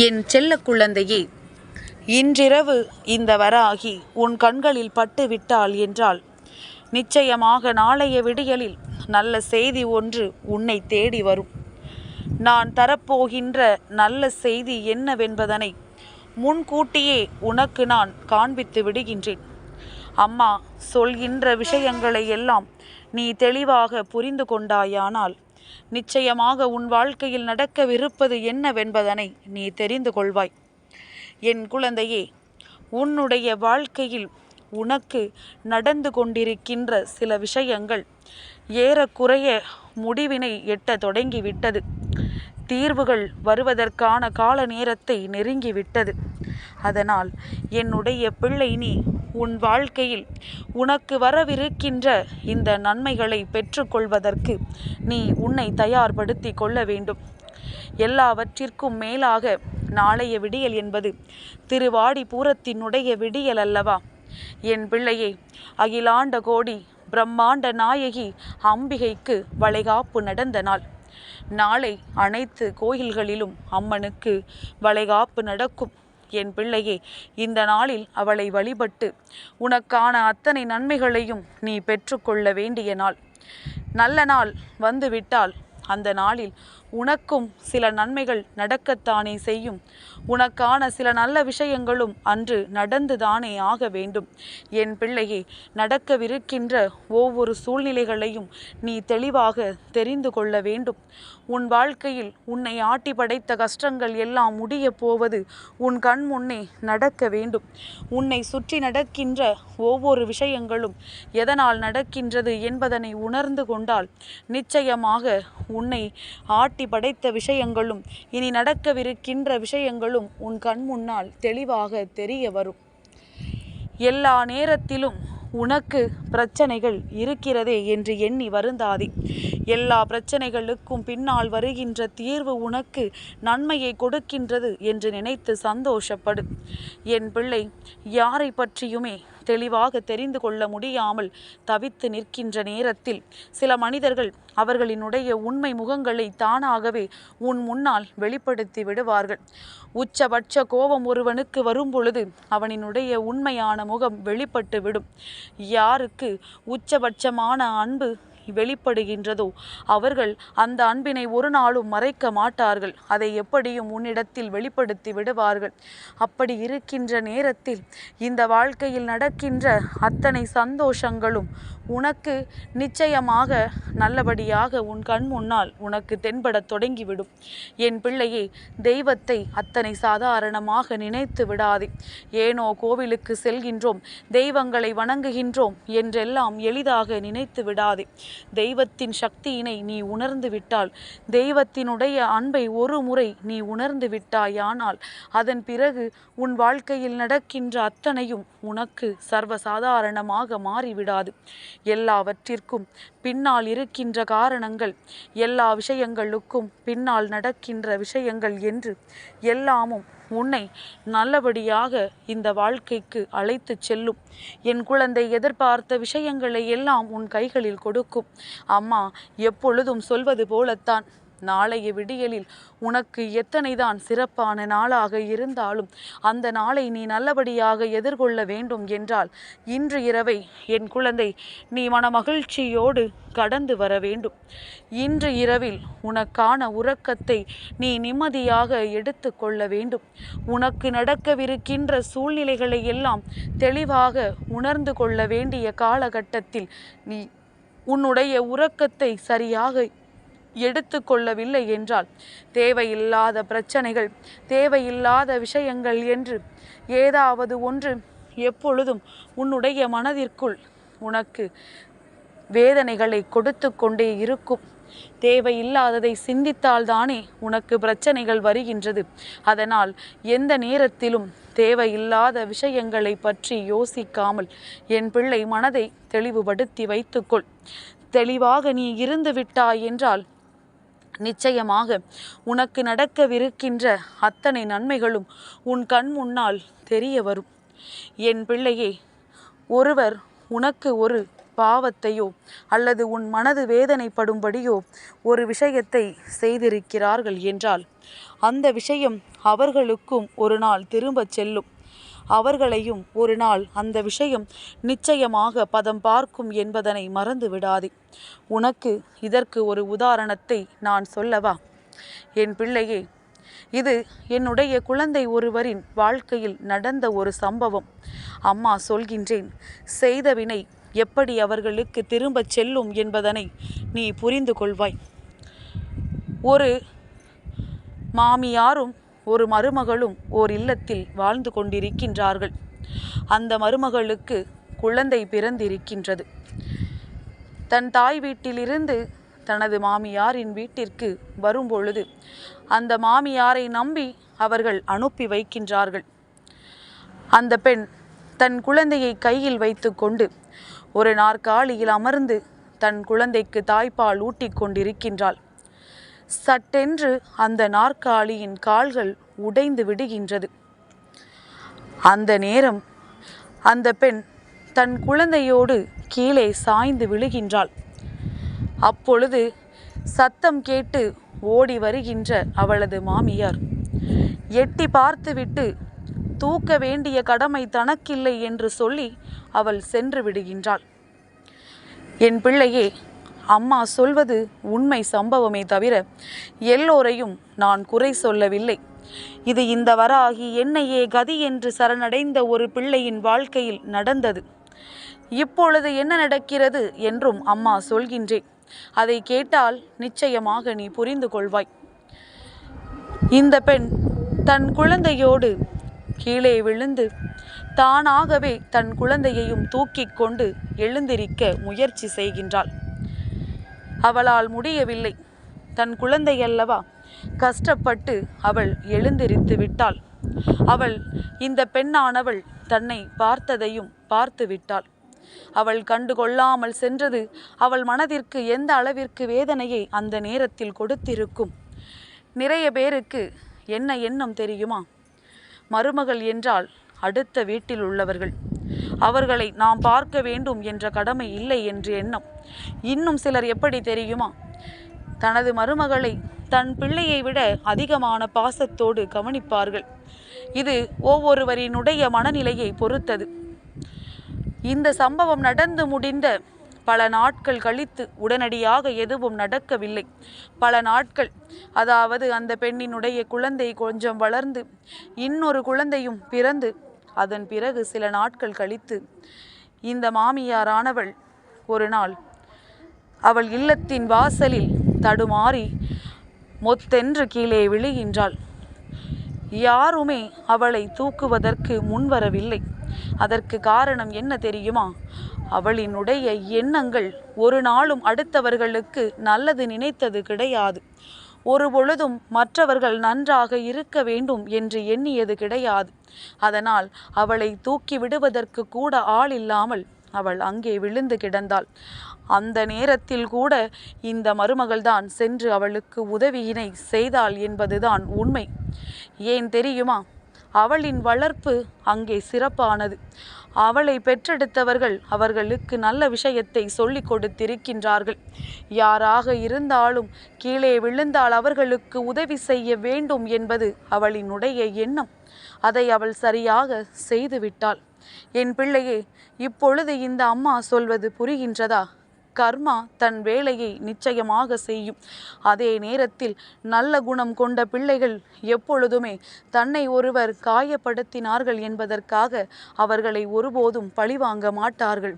என் செல்ல குழந்தையே இன்றிரவு இந்த வராகி உன் கண்களில் பட்டு விட்டாள் என்றால் நிச்சயமாக நாளைய விடியலில் நல்ல செய்தி ஒன்று உன்னை தேடி வரும். நான் தரப்போகின்ற நல்ல செய்தி என்னவென்பதனை முன்கூட்டியே உனக்கு நான் காண்பித்து விடுகின்றேன். அம்மா சொல்கின்ற விஷயங்களை எல்லாம் நீ தெளிவாக புரிந்து கொண்டாயானால் நிச்சயமாக உன் வாழ்க்கையில் நடக்கவிருப்பது என்னவென்பதனை நீ தெரிந்து கொள்வாய். என் குழந்தையே உன்னுடைய வாழ்க்கையில் உனக்கு நடந்து கொண்டிருக்கின்ற சில விஷயங்கள் ஏறக்குறைய முடிவினை எட்ட தொடங்கிவிட்டது. தீர்வுகள் வருவதற்கான கால நேரத்தை நெருங்கிவிட்டது. அதனால் என்னுடைய பிள்ளை நீ உன் வாழ்க்கையில் உனக்கு வரவிருக்கின்ற இந்த நன்மைகளை பெற்றுக்கொள்வதற்கு நீ உன்னை தயார்படுத்தி கொள்ள வேண்டும். எல்லாவற்றிற்கும் மேலாக நாளைய விடியல் என்பது திருவாடி பூரத்தினுடைய விடியல் அல்லவா? என் பிள்ளையே அகிலாண்ட கோடி பிரம்மாண்ட நாயகி அம்பிகைக்கு வளைகாப்பு நடந்த நாள். நாளை அனைத்து கோயில்களிலும் அம்மனுக்கு வளைகாப்பு நடக்கும். என் பிள்ளையே இந்த நாளில் அவளை வழிபட்டு உனக்கான அத்தனை நன்மைகளையும் நீ பெற்றுக்கொள்ள வேண்டிய நாள். நல்ல நாள் வந்துவிட்டால் அந்த நாளில் உனக்கும் சில நன்மைகள் நடக்கத்தானே செய்யும். உனக்கான சில நல்ல விஷயங்களும் அன்று நடந்துதானே ஆக வேண்டும். என் பிள்ளையே நடக்கவிருக்கின்ற ஒவ்வொரு சூழ்நிலைகளையும் நீ தெளிவாக தெரிந்து கொள்ள வேண்டும். உன் வாழ்க்கையில் உன்னை ஆட்டி படைத்த கஷ்டங்கள் எல்லாம் முடிய போவது உன் கண் முன்னே நடக்க வேண்டும். உன்னை சுற்றி நடக்கின்ற ஒவ்வொரு விஷயங்களும் எதனால் நடக்கின்றது என்பதனை உணர்ந்து கொண்டால் நிச்சயமாக உன்னை ஆட்டி ஆட்டி படைத்த விஷயங்களும் இனி நடக்கவிருக்கின்ற விஷயங்களும் உன் கண் முன்னால் தெளிவாக தெரிய வரும். எல்லா நேரத்திலும் உனக்கு பிரச்சனைகள் இருக்கிறதே என்று எண்ணி வருந்தாதே. எல்லா பிரச்சனைகளுக்கும் பின்னால் வருகின்ற தீர்வு உனக்கு நன்மையை கொடுக்கின்றது என்று நினைத்து சந்தோஷப்படு. என் பிள்ளை யாரை பற்றியுமே தெளிவாக தெரிந்து கொள்ள முடியாமல் தவித்து நிற்கின்ற நேரத்தில் சில மனிதர்கள் அவர்களினுடைய உண்மை முகங்களை தானாகவே உன் முன்னால் வெளிப்படுத்தி விடுவார்கள். உச்சபட்ச கோபம் ஒருவனுக்கு வரும் பொழுது அவனினுடைய உண்மையான முகம் வெளிப்பட்டு விடும். யாருக்கு உச்சபட்சமான அன்பு வெளிப்படுகின்றதோ? அவர்கள் அந்த அன்பினை ஒரு நாளும் மறைக்க மாட்டார்கள். அதை எப்படியும் உன்னிடத்தில் வெளிப்படுத்தி விடுவார்கள். அப்படி இருக்கின்ற நேரத்தில் இந்த வாழ்க்கையில் நடக்கின்ற அத்தனை சந்தோஷங்களும் உனக்கு நிச்சயமாக நல்லபடியாக உன் கண் முன்னால் உனக்கு தென்படத் தொடங்கிவிடும். என் பிள்ளையே தெய்வத்தை அத்தனை சாதாரணமாக நினைத்து விடாதே. ஏனோ கோவிலுக்கு செல்கின்றோம் தெய்வங்களை வணங்குகின்றோம் என்றெல்லாம் எளிதாக நினைத்து விடாதே. தெய்வத்தின் சக்தியினை நீ உணர்ந்து விட்டால் தெய்வத்தினுடைய அன்பை ஒரு முறை நீ உணர்ந்து விட்டாயானால் அதன் பிறகு உன் வாழ்க்கையில் நடக்கின்ற அத்தனையும் உனக்கு சர்வசாதாரணமாக மாறிவிடாது. எல்லாவற்றிற்கும் பின்னால் இருக்கின்ற காரணங்கள் எல்லா விஷயங்களுக்கும் பின்னால் நடக்கின்ற விஷயங்கள் என்று எல்லாமும் உன்னை நல்லபடியாக இந்த வாழ்க்கைக்கு அழைத்து செல்லும். என் குழந்தை எதிர்பார்த்த விஷயங்களை எல்லாம் உன் கைகளில் கொடுக்கும். அம்மா எப்பொழுதும் சொல்வது போலத்தான். நாளைய விடியலில் உனக்கு எத்தனைதான் சிறப்பான நாளாக இருந்தாலும் அந்த நாளை நீ நல்லபடியாக எதிர்கொள்ள வேண்டும் என்றால் இன்று இரவை என் குழந்தை நீ மன மகிழ்ச்சியோடு கடந்து வர வேண்டும். இன்று இரவில் உனக்கான உறக்கத்தை நீ நிம்மதியாக எடுத்து கொள்ள வேண்டும். உனக்கு நடக்கவிருக்கின்ற சூழ்நிலைகளை எல்லாம் தெளிவாக உணர்ந்து கொள்ள வேண்டிய காலகட்டத்தில் நீ உன்னுடைய உறக்கத்தை சரியாக எடுத்து கொள்ளவில்லை என்றால் தேவையில்லாத பிரச்சனைகள் தேவையில்லாத விஷயங்கள் என்று ஏதாவது ஒன்று எப்பொழுதும் உன்னுடைய மனதிற்குள் உனக்கு வேதனைகளை கொடுத்து கொண்டே இருக்கும். தேவையில்லாததை சிந்தித்தால்தானே உனக்கு பிரச்சனைகள் வருகின்றது. அதனால் எந்த நேரத்திலும் தேவையில்லாத விஷயங்களை பற்றி யோசிக்காமல் என் பிள்ளை மனதை தெளிவுபடுத்தி வைத்துக்கொள். தெளிவாக நீ இருந்து விட்டாய் என்றால் நிச்சயமாக உனக்கு நடக்கவிருக்கின்ற அத்தனை நன்மைகளும் உன் கண் முன்னால் தெரிய வரும். என் பிள்ளையே ஒருவர் உனக்கு ஒரு பாவத்தையோ அல்லது உன் மனது வேதனைப்படும்படியோ ஒரு விஷயத்தை செய்திருக்கிறார்கள் என்றால் அந்த விஷயம் அவர்களுக்கும் ஒரு நாள் திரும்பச் செல்லும். அவர்களையும் ஒரு நாள் அந்த விஷயம் நிச்சயமாக பதம் பார்க்கும் என்பதனை மறந்து விடாதே. உனக்கு இதற்கு ஒரு உதாரணத்தை நான் சொல்லவா? என் பிள்ளையே இது என்னுடைய குழந்தை ஒருவரின் வாழ்க்கையில் நடந்த ஒரு சம்பவம். அம்மா சொல்கின்றேன் செய்த வினை எப்படி அவர்களுக்கு திரும்பச் செல்லும் என்பதனை நீ புரிந்து கொள்வாய். ஒரு மாமியாரும் ஒரு மருமகளும் ஓர் இல்லத்தில் வாழ்ந்து கொண்டிருக்கின்றார்கள். அந்த மருமகளுக்கு குழந்தை பிறந்திருக்கின்றது. தன் தாய் வீட்டிலிருந்து தனது மாமியாரின் வீட்டிற்கு வரும்பொழுது அந்த மாமியாரை நம்பி அவர்கள் அனுப்பி வைக்கின்றார்கள். அந்த பெண் தன் குழந்தையை கையில் வைத்துக்கொண்டு ஒரு நாற்காலியில் அமர்ந்து தன் குழந்தைக்கு தாய்ப்பால் ஊட்டிக் கொண்டிருக்கின்றாள். சட்டென்று அந்த நாற்காலியின் கால்கள் உடைந்து விடுகின்றது. அந்த நேரம் அந்த பெண் தன் குழந்தையோடு கீழே சாய்ந்து விழுகின்றாள். அப்பொழுது சத்தம் கேட்டு ஓடி வருகின்ற அவளது மாமியார் எட்டி பார்த்துவிட்டு தூக்க வேண்டிய கடமை தனக்கில்லை என்று சொல்லி அவள் சென்று விடுகின்றாள். என் பிள்ளையே அம்மா சொல்வது உண்மை சம்பவமே தவிர எல்லோரையும் நான் குறை சொல்லவில்லை. இது இந்த வராகி என்னையே கதி என்று சரணடைந்த ஒரு பிள்ளையின் வாழ்க்கையில் நடந்தது. இப்பொழுது என்ன நடக்கிறது என்றும் அம்மா சொல்கின்றேன். அதை கேட்டால் நிச்சயமாக நீ புரிந்து கொள்வாய். இந்த பெண் தன் குழந்தையோடு கீழே விழுந்து தானாகவே தன் குழந்தையையும் தூக்கிக் கொண்டு எழுந்திருக்க முயற்சி செய்கின்றாள். அவளால் முடியவில்லை. தன் குழந்தை அல்லவா கஷ்டப்பட்டு அவள் எழுந்திருத்து விட்டாள். அவள் இந்த பெண்ணானவள் தன்னை பார்த்ததையும் பார்த்து விட்டாள். அவள் கண்டு கொள்ளாமல் சென்றது அவள் மனதிற்கு எந்த அளவிற்கு வேதனையை அந்த நேரத்தில் கொடுத்திருக்கும்? நிறைய பேருக்கு என்ன எண்ணம் தெரியுமா? மருமகள் என்றால் அடுத்த வீட்டில் உள்ளவர்கள். அவர்களை நாம் பார்க்க வேண்டும் என்ற கடமை இல்லை என்று எண்ணம். இன்னும் சிலர் எப்படி தெரியுமா? தனது மருமகளை தன் பிள்ளையை விட அதிகமான பாசத்தோடு கவனிப்பார்கள். இது ஒவ்வொருவரினுடைய மனநிலையை பொறுத்தது. இந்த சம்பவம் நடந்து முடிந்த பல நாட்கள் கழித்து உடனடியாக எதுவும் நடக்கவில்லை. பல நாட்கள் அதாவது அந்த பெண்ணினுடைய குழந்தை கொஞ்சம் வளர்ந்து இன்னொரு குழந்தையும் பிறந்து அதன் பிறகு சில நாட்கள் கழித்து இந்த மாமியாரானவள் ஒரு நாள் அவள் இல்லத்தின் வாசலில் தடுமாறி மொத்தென்று கீழே விழுகின்றாள். யாருமே அவளை தூக்குவதற்கு முன்வரவில்லை. அதற்கு காரணம் என்ன தெரியுமா? அவளினுடைய எண்ணங்கள் ஒரு நாளும் அடுத்தவர்களுக்கு நல்லது நினைத்தது கிடையாது. ஒரு பொழுதும் மற்றவர்கள் நன்றாக இருக்க வேண்டும் என்று எண்ணியது கிடையாது. அதனால் அவளை தூக்கி விடுவதற்கு கூட ஆள் இல்லாமல் அவள் அங்கே விழுந்து கிடந்தாள். அந்த நேரத்தில் கூட இந்த மருமகள்தான் சென்று அவளுக்கு உதவியினை செய்தாள் என்பதுதான் உண்மை. ஏன் தெரியுமா? அவளின் வளர்ப்பு அங்கே சிறப்பானது. அவளை பெற்றெடுத்தவர்கள் அவர்களுக்கு நல்ல விஷயத்தை சொல்லிக் கொடுத்திருக்கின்றார்கள். யாராக இருந்தாலும் கீழே விழுந்தால் அவர்களுக்கு உதவி செய்ய வேண்டும் என்பது அவளினுடைய எண்ணம். அதை அவள் சரியாக செய்துவிட்டாள். என் பிள்ளையே இப்பொழுது இந்த அம்மா சொல்வது புரிகின்றதா? கர்மா தன் வேலையை நிச்சயமாக செய்யும். அதே நேரத்தில் நல்ல குணம் கொண்ட பிள்ளைகள் எப்பொழுதுமே தன்னை ஒருவர் காயப்படுத்தினார்கள் என்பதற்காக அவர்களை ஒருபோதும் பழிவாங்க மாட்டார்கள்.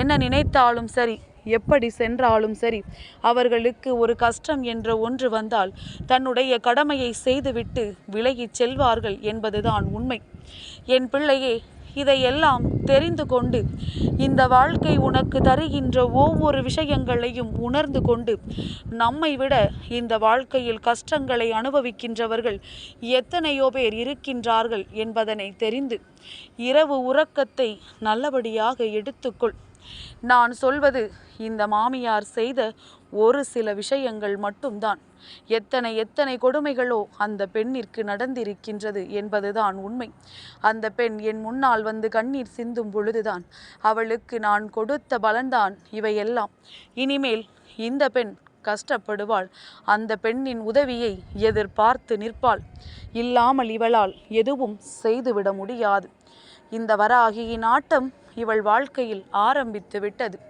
என்ன நினைத்தாலும் சரி எப்படி சென்றாலும் சரி அவர்களுக்கு ஒரு கஷ்டம் என்ற ஒன்று வந்தால் தன்னுடைய கடமையை செய்துவிட்டு விலகிச் செல்வார்கள் என்பதுதான் உண்மை. என் பிள்ளையே இதையெல்லாம் தெரிந்து கொண்டு இந்த வாழ்க்கை உனக்கு தருகின்ற ஒவ்வொரு விஷயங்களையும் உணர்ந்து கொண்டு நம்மை விட இந்த வாழ்க்கையில் கஷ்டங்களை அனுபவிக்கின்றவர்கள் எத்தனையோ பேர் இருக்கின்றார்கள் என்பதனை தெரிந்து இரவு உறக்கத்தை நல்லபடியாக எடுத்துக்கொள். நான் சொல்வது இந்த மாமியார் செய்த ஒரு சில விஷயங்கள் மட்டும்தான். எத்தனை எத்தனை கொடுமைகளோ அந்த பெண்ணிற்கு நடந்திருக்கின்றது என்பதுதான் உண்மை. அந்த பெண் என் முன்னால் வந்து கண்ணீர் சிந்தும் பொழுதுதான். அவளுக்கு நான் கொடுத்த பலன்தான் இவையெல்லாம். இனிமேல் இந்த பெண் கஷ்டப்படுவாள். அந்த பெண்ணின் உதவியை எதிர்பார்த்து நிற்பாள். இல்லாமல் இவளால் எதுவும் செய்துவிட முடியாது. இந்த வராகியின் ஆட்டம் இவள் வாழ்க்கையில் ஆரம்பித்து விட்டது.